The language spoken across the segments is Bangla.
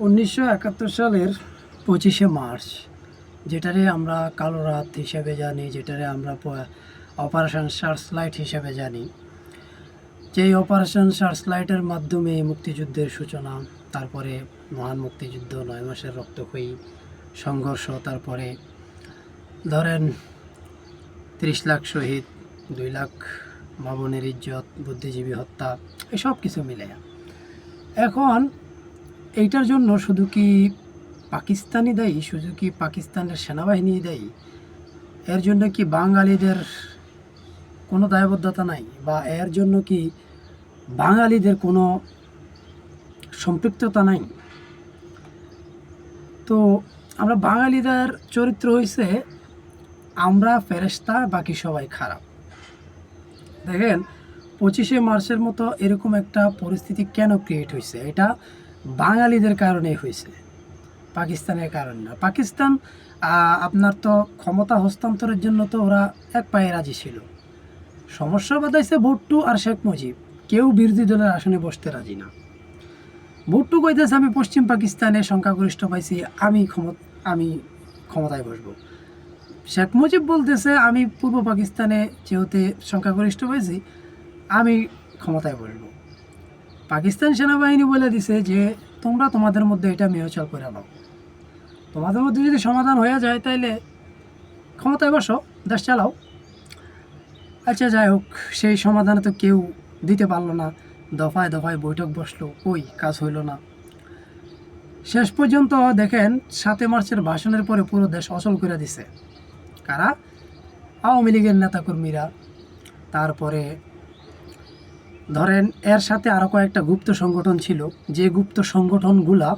উনিশশো একাত্তর সালের পঁচিশে মার্চ, যেটারে আমরা কালো রাত হিসেবে জানি, যেটারে আমরা অপারেশন সার্চ লাইট হিসেবে জানি। যেই অপারেশন সার্চ লাইটের মাধ্যমে মুক্তিযুদ্ধের সূচনা, তারপরে মহান মুক্তিযুদ্ধ নয় মাসের রক্তক্ষয়ী সংঘর্ষ, তারপরে ধরেন তিরিশ লাখ শহীদ, দুই লাখ মামনের ইজ্জত, বুদ্ধিজীবী হত্যা, এসব কিছু মিলে এখন এইটার জন্য শুধু কি পাকিস্তানি দায়ী, শুধু কি পাকিস্তানের সেনাবাহিনী দায়ী? এর জন্য কি বাঙালিদের কোনো দায়বদ্ধতা নাই? বা এর জন্য কি বাঙালিদের কোনো সম্পৃক্ততা নাই? তো আমরা বাঙালিদের চরিত্র হয়েছে আমরা ফেরেস্তা বাকি সবাই খারাপ। দেখেন, পঁচিশে মার্চের মতো এরকম একটা পরিস্থিতি কেন ক্রিয়েট হয়েছে এটা বাঙালিদের কারণে হয়েছে, পাকিস্তানের কারণে না। পাকিস্তান আপনার তো ক্ষমতা হস্তান্তরের জন্য তো ওরা এক পায়ে রাজি ছিল। সমস্যা বাধাইছে ভুট্টু আর শেখ মুজিব। কেউ বিরোধী দলের আসনে বসতে রাজি না। ভুট্টু কইতেছে, আমি পশ্চিম পাকিস্তানে সংখ্যাগরিষ্ঠ পাইছি, আমি ক্ষমতা, আমি ক্ষমতায় বসবো। শেখ মুজিব বলতেছে, আমি পূর্ব পাকিস্তানে যেহেতু সংখ্যাগরিষ্ঠ পাইছি, আমি ক্ষমতায় বসবো। পাকিস্তান সেনাবাহিনী বলে দিছে যে, তোমরা তোমাদের মধ্যে এটা মেহচাল করে নাও। তোমাদের মধ্যে যদি সমাধান হয়ে যায়, তাইলে ক্ষমতায় বসো, দেশ চালাও। আচ্ছা যাই হোক, সেই সমাধানে তো কেউ দিতে পারল না। দফায় দফায় বৈঠক বসল, কই কাজ হইল না। শেষ পর্যন্ত দেখেন, সাতই মার্চের ভাষণের পরে পুরো দেশ অচল করে দিছে। কারা? আওয়ামী লীগের নেতাকর্মীরা। তারপরে ধরেন, এর সাথে আরও কয়েকটা গুপ্ত সংগঠন ছিল। যে গুপ্ত সংগঠনগুলা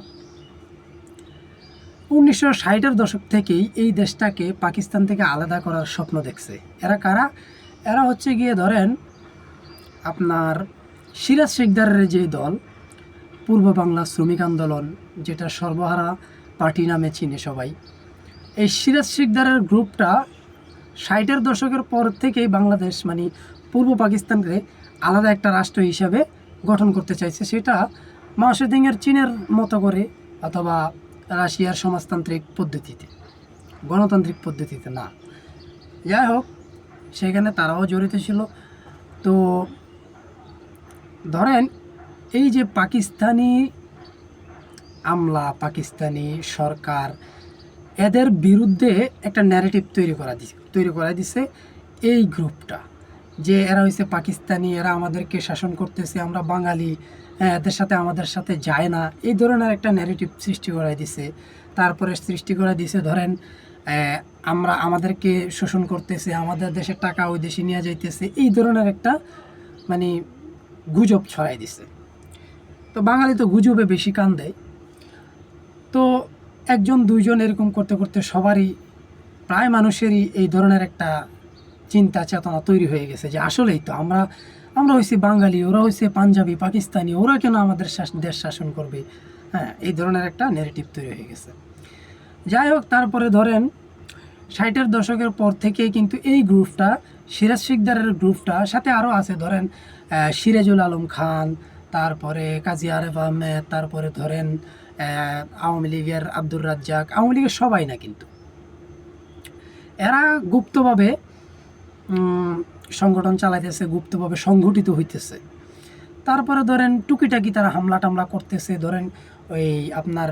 উনিশশো ষাটের দশক থেকেই এই দেশটাকে পাকিস্তান থেকে আলাদা করার স্বপ্ন দেখছে। এরা কারা? এরা হচ্ছে গিয়ে ধরেন, আপনার সিরাজ শেখদারের যে দল, পূর্ব বাংলা শ্রমিক আন্দোলন, যেটা সর্বহারা পার্টি নামে চিনে সবাই। এই সিরাজ শিকদারের গ্রুপটা ষাটের দশকের পর থেকেই বাংলাদেশ মানে পূর্ব পাকিস্তানকে আলাদা একটা রাষ্ট্র হিসাবে গঠন করতে চাইছে। সেটা মাওসেদিংয়ের চীনের মতো করে অথবা রাশিয়ার সমাজতান্ত্রিক পদ্ধতিতে, গণতান্ত্রিক পদ্ধতিতে না। যাই হোক, সেখানে তারাও জড়িত ছিল। তো ধরেন, এই যে পাকিস্তানি আমলা, পাকিস্তানি সরকার, এদের বিরুদ্ধে একটা ন্যারেটিভ তৈরি করা দিছে, তৈরি করা দিছে এই গ্রুপটা যে এরা হয়েছে পাকিস্তানি এরা আমাদেরকে শাসন করতেছে আমরা বাঙালি হ্যাঁ, এদের সাথে আমাদের সাথে যায় না। এই ধরনের একটা ন্যারেটিভ সৃষ্টি করা দিছে। তারপরে সৃষ্টি করা দিছে ধরেন আমরা আমাদেরকে শোষণ করতেছে আমাদের দেশের টাকা ওই দেশে নিয়ে যাইতেছে। এই ধরনের একটা মানে গুজব ছড়াই দিছে। তো বাঙালি তো গুজবে বেশি কান দেয়। তো একজন দুইজন এরকম করতে করতে সবারই প্রায় মানুষেরই এই ধরনের একটা চিন্তা, চেতনা তৈরি হয়ে গেছে যে আসলেই তো আমরা আমরা হয়েছি বাঙালি, ওরা হয়েছে পাঞ্জাবি, পাকিস্তানি, ওরা কেন আমাদের দেশ শাসন করবে? হ্যাঁ এই ধরনের একটা নেগেটিভ তৈরি হয়ে গেছে। যাই হোক, তারপরে ধরেন, ষাটের দশকের পর থেকেই কিন্তু এই গ্রুপটা, সিরাজ শিকদারের গ্রুপটা, সাথে আরও আছে ধরেন সিরাজুল আলম খান, তারপরে কাজী আরেফ আহমেদ, তারপরে ধরেন আওয়ামী লীগের আব্দুর রাজ্জাক, আওয়ামী লীগের সবাই না কিন্তু। এরা গুপ্তভাবে সংগঠন চালাইতেছে, গুপ্তভাবে সংগঠিত হইতেছে। তারপরে ধরেন টুকিটাকি তারা হামলা টামলা করতেছে, ধরেন ওই আপনার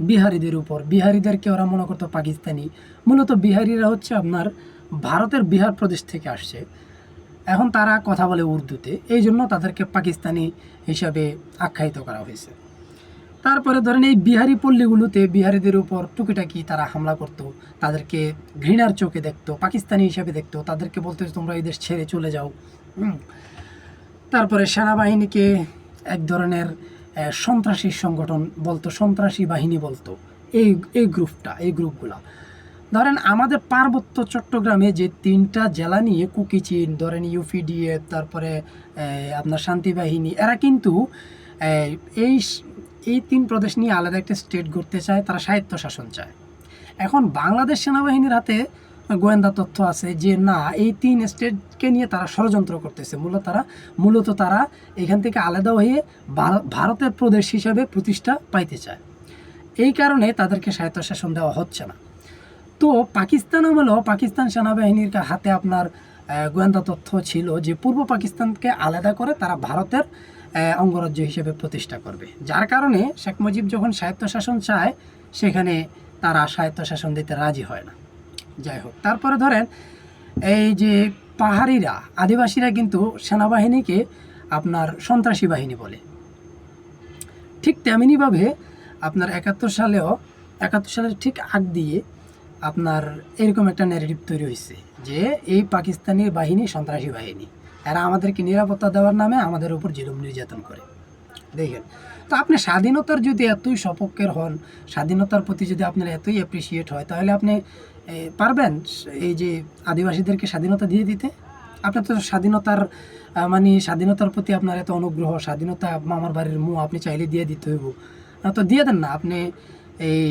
বিহারিদের উপর। বিহারিদেরকে ওরা মনে করতো পাকিস্তানি। মূলত বিহারিরা হচ্ছে আপনার ভারতের বিহার প্রদেশ থেকে আসছে। এখন তারা কথা বলে উর্দুতে। এই জন্য তাদেরকে পাকিস্তানি হিসাবে আখ্যায়িত করা হয়েছে। তারপরে ধরেন এই বিহারি পল্লীগুলোতে বিহারিদের উপর টুকিটাকি তারা হামলা করতো, তাদেরকে ঘৃণার চোখে দেখতো, পাকিস্তানি হিসাবে দেখতো, তাদেরকে বলতো তোমরা এই দেশ ছেড়ে চলে যাও। তারপরে সেনাবাহিনীকে এক ধরনের সন্ত্রাসী সংগঠন বলতো, সন্ত্রাসী বাহিনী বলতো, এই এই গ্রুপটা, এই গ্রুপগুলা ধরেন আমাদের পার্বত্য চট্টগ্রামে যে তিনটা জেলা নিয়ে কুকিচিন, ধরেন ইউপিডিএফ, তারপরে আপনার শান্তি বাহিনী, এরা কিন্তু এই এই তিন প্রদেশ নিয়ে আলাদা একটা স্টেট করতে চায়, তারা স্বায়ত্ত শাসন চায়। এখন বাংলাদেশ সেনাবাহিনীর হাতে গোয়েন্দা তথ্য আছে যে, না, এই তিন স্টেটকে নিয়ে তারা ষড়যন্ত্র করতেছে। মূলত তারা মূলত তারা এখান থেকে আলাদা হয়ে ভারতের প্রদেশ হিসাবে প্রতিষ্ঠা পাইতে চায়। এই কারণে তাদেরকে স্বায়ত্তশাসন দেওয়া হচ্ছে না। তো পাকিস্তান আমলেও পাকিস্তান সেনাবাহিনীর হাতে আপনার গোয়েন্দা তথ্য ছিল যে, পূর্ব পাকিস্তানকে আলাদা করে তারা ভারতের অঙ্গরাজ্য হিসেবে প্রতিষ্ঠা করবে। যার কারণে শেখ মুজিব যখন স্বায়ত্তশাসন চায়, সেখানে তারা স্বায়ত্তশাসন দিতে রাজি হয় না। যাই হোক, তারপরে ধরেন, এই যে পাহাড়িরা, আদিবাসীরা কিন্তু সেনাবাহিনীকে আপনার সন্ত্রাসী বাহিনী বলে। ঠিক তেমনিভাবে আপনার একাত্তর সালেও, একাত্তর সালের ঠিক আগ দিয়ে আপনার এরকম একটা ন্যারেটিভ তৈরি হয়েছে যে, এই পাকিস্তানি বাহিনী সন্ত্রাসী বাহিনী। এরা আমাদেরকে নিরাপত্তা দেওয়ার নামে আমাদের উপর জুলুম নির্যাতন করে। দেখেন তো আপনি স্বাধীনতার যদি এতই সপক্ষের হন স্বাধীনতার প্রতি যদি আপনার এতই অ্যাপ্রিসিয়েট হয় তাহলে আপনি পারবেন এই যে আদিবাসীদেরকে স্বাধীনতা দিয়ে দিতে? আপনার তো স্বাধীনতার মানে স্বাধীনতার প্রতি আপনার এত অনুগ্রহ স্বাধীনতা মামার বাড়ির মুখ আপনি চাইলে দিয়ে দিতে হইব। আহ, তো দিয়ে দেন না আপনি এই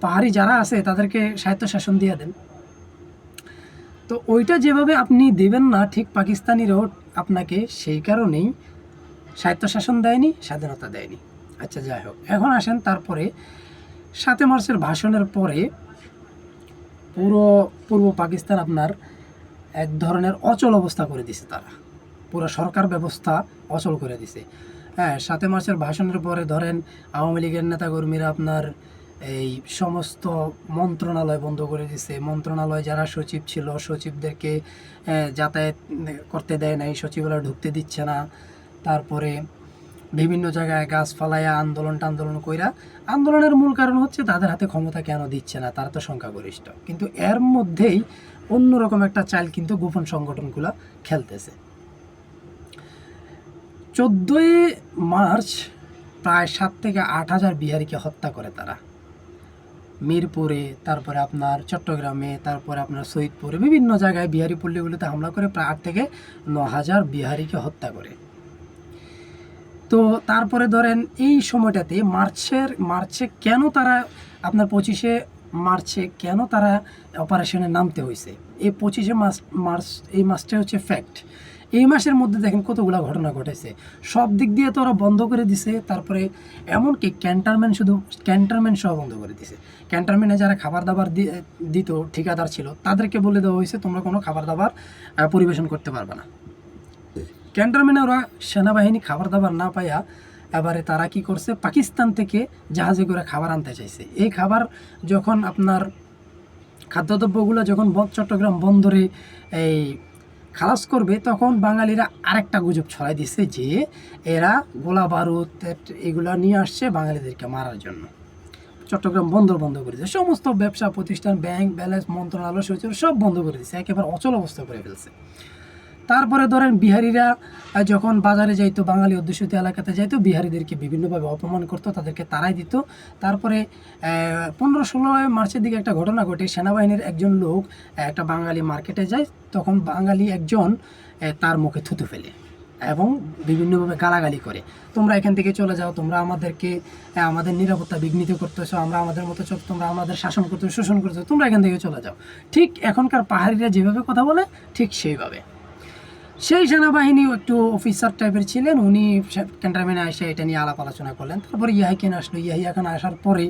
পাহাড়ি যারা আছে তাদেরকে স্বায়ত্তশাসন দিয়ে দেন। তো ওইটা যেভাবে আপনি দেবেন না, ঠিক পাকিস্তানিরাও আপনাকে সেই কারণেই স্বায়ত্তশাসন দেয়নি, স্বাধীনতা দেয়নি। আচ্ছা যাই হোক, এখন আসেন তারপরে সাতে মার্চের ভাষণের পরে পুরো পূর্ব পাকিস্তান আপনার এক ধরনের অচল অবস্থা করে দিছে তারা। পুরো সরকার ব্যবস্থা অচল করে দিছে। হ্যাঁ সাতে মার্চের ভাষণের পরে ধরেন আওয়ামী লীগের নেতাকর্মীরা আপনার এই সমস্ত মন্ত্রণালয় বন্ধ করে দিছে। মন্ত্রণালয় যারা সচিব ছিল, সচিবদেরকে যাতায়াত করতে দেয় নাই, সচিবালয় ঢুকতে দিচ্ছে না। তারপরে বিভিন্ন জায়গায় গাছ ফালাইয়া আন্দোলন টান্দোলন কইরা, আন্দোলনের মূল কারণ হচ্ছে তাদের হাতে ক্ষমতা কেন দিচ্ছে না? তারা তো সংখ্যাগরিষ্ঠ। কিন্তু এর মধ্যেই অন্যরকম একটা চাল কিন্তু গোপন সংগঠনগুলো খেলতেছে। চোদ্দোই মার্চ প্রায় সাত থেকে আট হাজার বিহারিকে হত্যা করে তারা। মিরপুরে, তারপরে আপনার চট্টগ্রামে, তারপরে আপনার সৈয়দপুরে, বিভিন্ন জায়গায় বিহারি পল্লীগুলোতে হামলা করে প্রায় আট থেকে ন হাজার বিহারিকে হত্যা করে। তো তারপরে ধরেন এই সময়টাতে মার্চের, মার্চে কেন তারা আপনার পঁচিশে মার্চে কেন তারা অপারেশনে নামতে হয়েছে এই পঁচিশে মার্চ মার্চ, এই মাসটা হচ্ছে ফ্যাক্ট এই মাসের মধ্যে দেখেন কতগুলো ঘটনা ঘটেছে। সব দিক দিয়ে তো ওরা বন্ধ করে দিছে, তারপরে এমনকি ক্যান্টারম্যান শুধু, ক্যান্টারম্যান সহ বন্ধ করে দিছে। ক্যান্টারম্যানে যারা খাবার দাবার দিত, ঠিকাদার ছিল, তাদেরকে বলে দেওয়া হয়েছে, তোমরা কোনো খাবার দাবার পরিবেশন করতে পারবে না। ক্যান্টনমেন্টে ওরা সেনাবাহিনী খাবার দাবার না পাইয়া এবারে তারা কি করছে, পাকিস্তান থেকে জাহাজে করে খাবার আনতে চাইছে। এই খাবার যখন আপনার খাদ্যদ্রব্যগুলো যখন চট্টগ্রাম বন্দরে এই খালাস করবে, তখন বাঙালিরা আরেকটা গুজব ছড়াই দিছে যে এরা গোলা বারুদ এগুলো নিয়ে আসছে বাঙালিদেরকে মারার জন্য। চট্টগ্রাম বন্দর বন্ধ করে দিয়েছে। সমস্ত ব্যবসা, প্রতিষ্ঠান, ব্যাংক, ব্যালেন্স মন্ত্রণালয় সচিব সব বন্ধ করে দিয়েছে। একেবারে অচল অবস্থা করে ফেলছে। তারপরে ধরেন বিহারিরা যখন বাজারে যাইতো, বাঙালি অধ্যুষিত এলাকাতে যাইতো, বিহারিদেরকে বিভিন্নভাবে অপমান করতো, তাদেরকে তারাই দিত। তারপরে পনেরো ষোলো মার্চের দিকে একটা ঘটনা ঘটে, সেনাবাহিনীর একজন লোক একটা বাঙালি মার্কেটে যায়, তখন বাঙালি একজন তার মুখে থুতু ফেলে এবং বিভিন্নভাবে গালাগালি করে। তোমরা এখান থেকে চলে যাও, তোমরা আমাদেরকে আমাদের নিরাপত্তা বিঘ্নিত করতেছো, আমরা আমাদের মতো চল তোমরা আমাদের শাসন করতেছো, শোষণ করতেছো, তোমরা এখান থেকে চলে যাও। ঠিক এখনকার পাহাড়িরা যেভাবে কথা বলে, ঠিক সেইভাবে। সেই সেনাবাহিনী একটু অফিসার টাইপের ছিলেন, উনি ক্যান্টারম্যানে এসে এটা নিয়ে আলাপ আলোচনা করলেন। তারপরে ইয়াহিকেন আসলো। ইয়াহিয়া খান আসার পরে,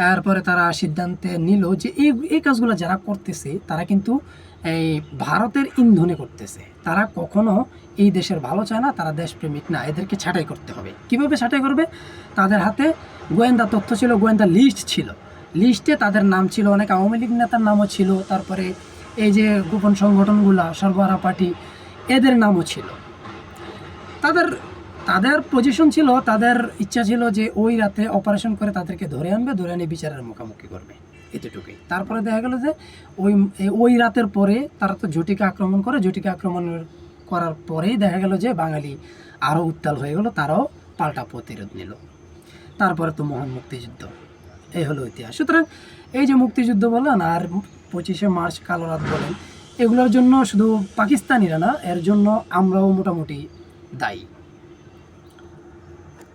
তারপরে তারা সিদ্ধান্তে নিল যে এই এই কাজগুলো যারা করতেছে, তারা কিন্তু এই ভারতের ইন্ধনে করতেছে। তারা কখনো এই দেশের ভালো চায় না, তারা দেশপ্রেমিক না। এদেরকে ছাঁটাই করতে হবে। কীভাবে ছাঁটাই করবে? তাদের হাতে গোয়েন্দা তথ্য ছিল, গোয়েন্দা লিস্ট ছিল। লিস্টে তাদের নাম ছিল, অনেক আওয়ামী লীগ নেতার নামও ছিল। তারপরে এই যে গোপন সংগঠনগুলা সর্বহারা পার্টি এদের নামও ছিল। তাদের তাদের পজিশন ছিল, তাদের ইচ্ছা ছিল যে ওই রাতে অপারেশন করে তাদেরকে ধরে আনবে, ধরে আনি বিচারের মুখোমুখি করবে, এতটুকুই। তারপরে দেখা গেল যে ওই ওই রাতের পরে তারা তো জটিকা আক্রমণ করে জটিকা আক্রমণ করার পরেই দেখা গেল যে বাঙালি আরও উত্তাল হয়ে গেল, তারাও পাল্টা প্রতিরোধ নিল। তারপরে তো মহান মুক্তিযুদ্ধ। এই হলো ইতিহাস। সুতরাং এই যে মুক্তিযুদ্ধ বলেন আর পঁচিশে মার্চ কালো রাত বলেন এগুলোর জন্য শুধু পাকিস্তানিরা না এর জন্য আমরাও মোটামুটি দায়ী।